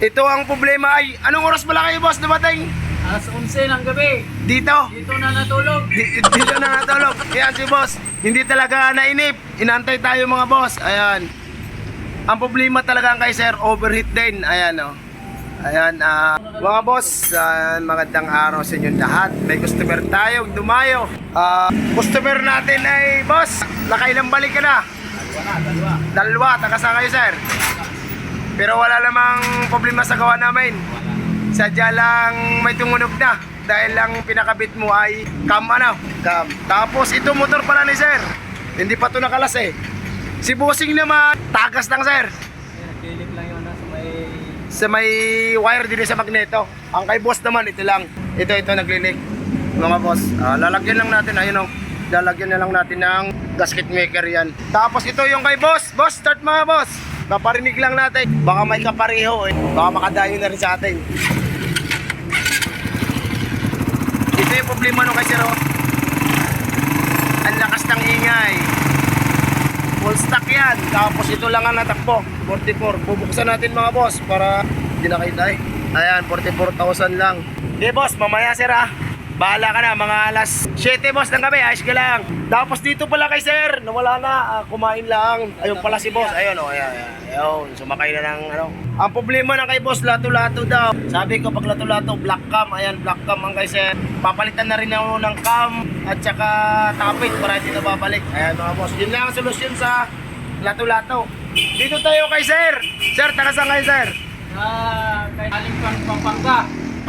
Ito ang problema ay, anong oras pala kayo boss dumating? Alas 11 ng gabi. Dito. Dito na natulog. Di- dito na natulog. Ayan si boss. Hindi talaga nainip. Inantay tayo mga boss. Ayan. Ang problema talaga kay sir, overheat din. Ayan o. Ayan, ah, mga boss, ah, magandang araw sa inyo lahat. May customer tayong dumayo. Ah, customer natin ay, boss, nakailang balik ka na? Dalawa dalawa. Dalawa, taga saan kayo sir? Pero wala namang problema sa gawa namin. Sadya lang may tumunog na. Dahil lang pinakabit mo ay cam ano? Cam. Tapos ito motor pala ni sir. Hindi pa to nakalas eh. Si Bossing naman, tagas lang sir. Nagkilip lang yun sa may... Sa may wire din sa magneto. Ang kay boss naman, ito lang. Ito, ito, naglilik. Mga boss, ah, lalagyan lang natin, ayun o. Lalagyan na lang natin ng gasket maker yan. Tapos ito yung kay boss. Boss, start mga boss. Paparinig lang natin. Baka may kapareho eh. Baka makadayo na rin sa atin. Ito yung problema nung kay Sir oh. Ang lakas ng ingay. Full stock yan. Tapos ito lang ang natakbo. 44. Bubuksan natin mga boss para hindi na kayo tayo. Ayan, 44,000 lang. Di boss, mamaya sir ah. Bahala ka na, mga alas 7 boss ng gabi, ayos ka lang. Tapos dito pala kay sir, nawala na, ah, kumain lang. Ayun pala si boss, ayun o, oh, ayan, ayun, sumakay na ng ano. Ang problema na kay boss, lato-lato daw. Sabi ko, pag lato-lato, black cam, ayan, black cam ang kay sir. Papalitan na rin ako ng cam at saka tapit para hindi na babalik. Ayan mga boss, yun lang ang solusyon sa lato-lato. Dito tayo kay sir. Sir, taga saan kayo sir? Ah, kay aling pang Pampanga.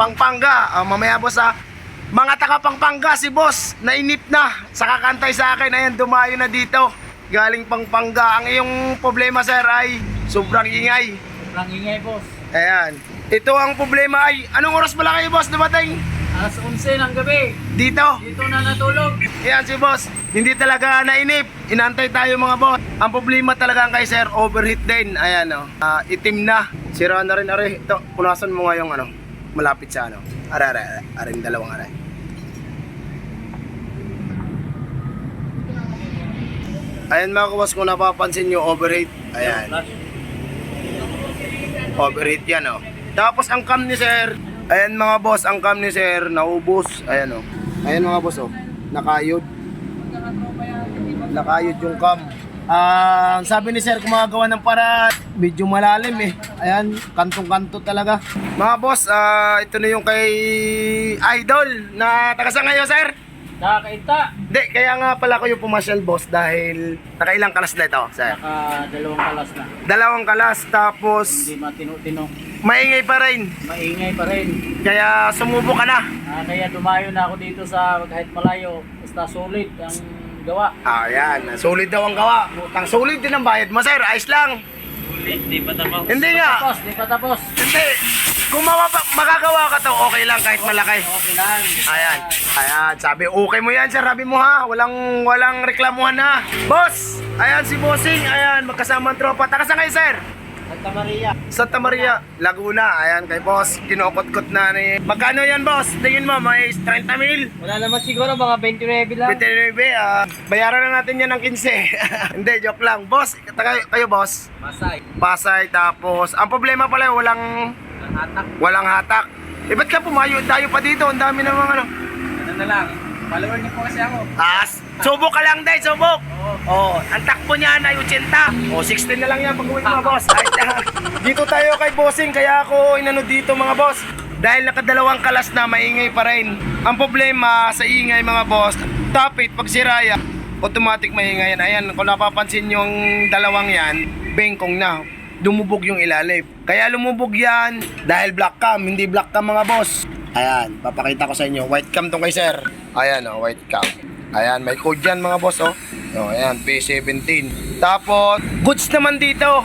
Pangpanga. Ah, mamaya boss ah. Mga taga Pangpanga si boss, nainip na sa kakantay sa akin. Ayan, dumayo na dito. Galing Pangpanga. Ang iyong problema sir ay sobrang ingay. Sobrang ingay, boss. Ayan. Ito ang problema ay, anong oras pala kayo boss dumating? Alas 11 ng gabi. Dito. Dito na natulog. Ayan si boss, hindi talaga nainip. Inantay tayo mga boss. Ang problema talaga kay sir, overheat din. Ayan o, Ah, itim na. Sira na rin, are. Ito, punasan mo nga yung ano, malapit sa ano. Are, are, are, yung dalawang are. Ayan mga kawas, kung napapansin nyo, overheat. Ayan, overheat yan o. Tapos ang cam ni sir, ayan mga boss, ang cam ni sir, naubos. Ayan o. Ayan mga boss o, nakayod. Nakayod yung cam. Ah, sabi ni sir, gumagawa ng para medyo malalim eh. Ayan, kantong-kanto talaga. Mga boss, ah, ito na yung kay Idol na taga saan ngayon sir? Nakakaita. Hindi, kaya nga pala ko yung pumasyal boss dahil nakailang kalas na ito, sir. Naka dalawang kalas na. Dalawang kalas tapos Hindi matino-tino. maingay pa rin. Maingay pa rin. Kaya sumubo ka na. Ah, kaya dumayo na ako dito sa kahit malayo. Basta solid ang gawa. Ah, yan. Solid daw ang gawa. Putang solid din ang bayad mo, sir. Ayos lang. Hindi pa tapos. Hindi nga. Tapos, hindi pa tapos. Hindi. Kung mawapa, magagawa ka to, okay lang kahit malaki. Okay lang. Ayan. Ayan. Sabi, okay mo yan, sir. Sabi mo ha. Walang, walang reklamuhan na. Boss! Ayan si Bossing. Ayan, magkasama ang tropa. Taga saan kayo, sir? Santa Maria. Santa Maria, Laguna. Ayan, kay boss. Kinokot-kot na ni... Magkano yan, boss? Tingin mo, may 30 mil? Wala naman siguro, mga 29 lang. 29, ah, bayaran na natin yan ng 15. Hindi, joke lang. Boss, taga, kayo, boss? Masay. Pasay, tapos... Ang problema pala, walang Ang hatak. walang hatak. Eh, ba't ka pumayo? Tayo pa dito. Ang dami namang ano. Ano na lang. Follower niyo po kasi ako. As, subok ka lang, day. Subok. Oh, ang takbo niya ay 80. Oh, 16 na lang yan pag uwi mga boss. Ay, dito tayo kay bossing, kaya ako inano dito mga boss. Dahil nakadalawang kalas na, maingay pa rin. Ang problema sa ingay mga boss, tapit pag siraya, automatic maingay yan. Ayan, kung napapansin yung dalawang yan, bengkong na. Lumubog yung ilalim. Kaya lumubog yan dahil black cam, hindi black cam mga boss. Ayan, papakita ko sa inyo. White cam tong kay sir. Ayan oh, white cam. Ayan, may code yan mga boss oh. Oh, ayan, P17. Tapos, goods naman dito.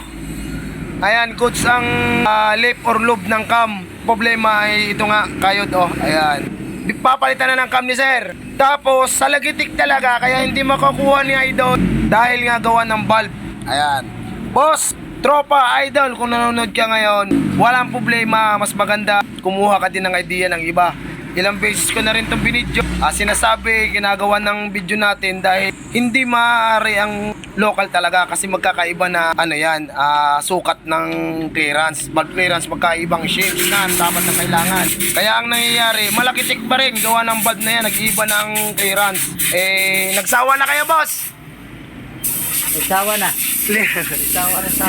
Ayan, goods ang ah, lip or loob ng cam. Problema ay ito nga, kayod oh. Ayan. Papalitan na ng cam ni sir. Tapos, sa lagitik talaga, kaya hindi makukuha ni Idol dahil nga gawa ng bulb. Ayan. Boss, tropa, idol, kung nanonood ka ngayon, walang problema, mas maganda, kumuha ka din ng idea ng iba. Ilang beses ko na rin itong binidyo. Ah, sinasabi, ginagawa ng video natin dahil hindi maaari ang local talaga kasi magkakaiba na ano yan, ah, sukat ng clearance. Bulk clearance, magkaibang shapes na dapat na kailangan. Kaya ang nangyayari, malakitik pa rin gawa ng bulb na yan, nag-iiba ng clearance. Eh, nagsawa na kayo boss? Isawa na. Isawa na sa.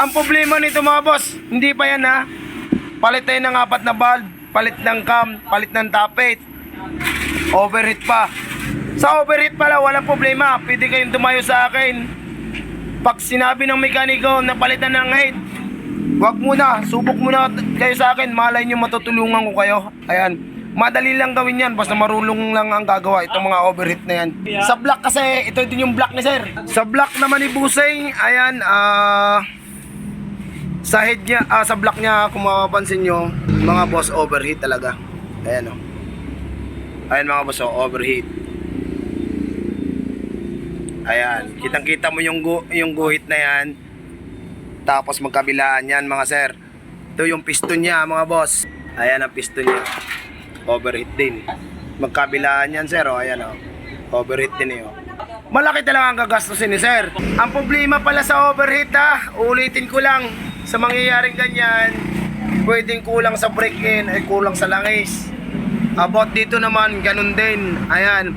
Ang problema nito mga boss, hindi pa yan ha. Palit tayo ng apat na bulb, palit ng cam, palit ng tappet. Overheat pa. Sa overheat pala, walang problema. Pwede kayong tumayo sa akin. Pag sinabi ng mekaniko na palitan ng head, wag muna, subok muna kayo sa akin. Malay nyo matutulungan ko kayo. Ayan. Madali lang gawin yan, basta marulong lang ang gagawa itong mga overheat na yan. Sa block kasi, ito din yung block ni sir. Sa block naman ni Busing, ayan, ah... sa head niya, ah, sa block niya, kung mapapansin nyo, mga boss overheat talaga. Ayan o. Ayan mga boss, oh, overheat. Ayan, kitang-kita mo yung, gu yung guhit na yan. Tapos magkabilaan yan mga sir. Ito yung piston niya mga boss. Ayan ang piston niya. Overheat din. Magkabilaan yan sir, oh. ayan oh. Overheat din eh, oh. Malaki talaga ang gagastusin ni sir. Ang problema pala sa overheat ha, ulitin ko lang, sa mangyayaring ganyan, pwedeng kulang sa break-in ay kulang sa langis. About dito naman, ganun din. Ayan.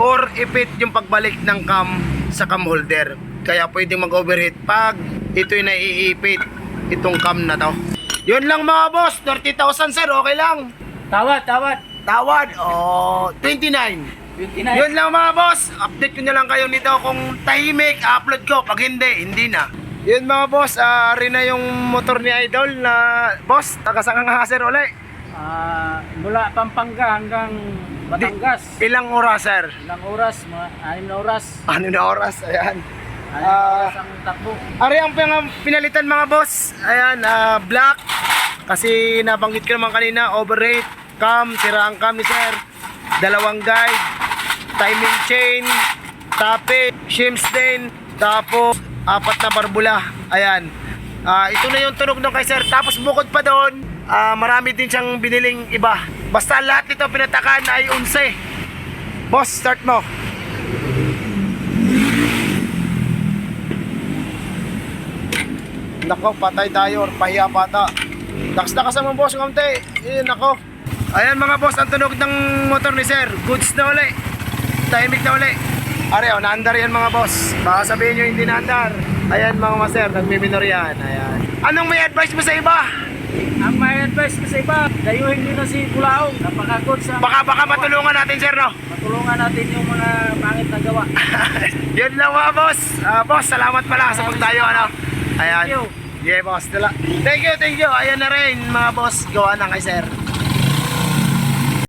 Or ipit yung pagbalik ng cam sa cam holder. Kaya pwedeng mag-overheat pag ito'y naiipit itong cam na to. Yun lang mga boss, 30,000 sir, okay lang. Tawad, tawad. Tawad, oh, 29. 29. Yun lang mga boss, update ko na lang kayo nito kung tahimik, upload ko. Pag hindi, hindi na. Yun mga boss, ah rin na yung motor ni Idol na boss, taga-sangang haser uli. Ah, mula Pampanga hanggang Batangas. Ilang oras sir? Ilang oras? Mga anim na oras. Ano na oras? Ayan. Anim oras ang takbo. Ari ang pinalitan mga boss. Ayan, ah, black. Kasi nabanggit ko naman kanina, overrate, cam, tira ang cam ni sir. Dalawang guide, timing chain, tape, shim stain, tapos apat na barbula. Ayan. Ah, ito na yung tunog ng kay sir. Tapos bukod pa doon, ah, marami din siyang biniling iba. Basta lahat nito pinatakan ay 11. Boss, start mo. Nako, patay tayo or pahiya pata. Lakas-lakas naman boss, kamte. Eh, nako. Ayan mga boss, ang tunog ng motor ni sir. Goods na uli. Tahimik na uli. Are, oh, naandar yan mga boss. Baka sabihin nyo hindi naandar. Ayan mga master, nagmiminor yan. Ayan. Anong may advice mo sa iba? Ang may advice ko sa iba, dayuhin nyo na si Kulaong. Napaka-good sa... Baka baka matulungan natin sir, no? Matulungan natin yung mga pangit na gawa. Yun lang mga boss. Ah, boss, salamat pala sa pagtayo, ano? Ayan. Thank you. Yeah, boss. Tala. Thank you, thank you. Ayan na rin, mga boss. Gawa na kay sir.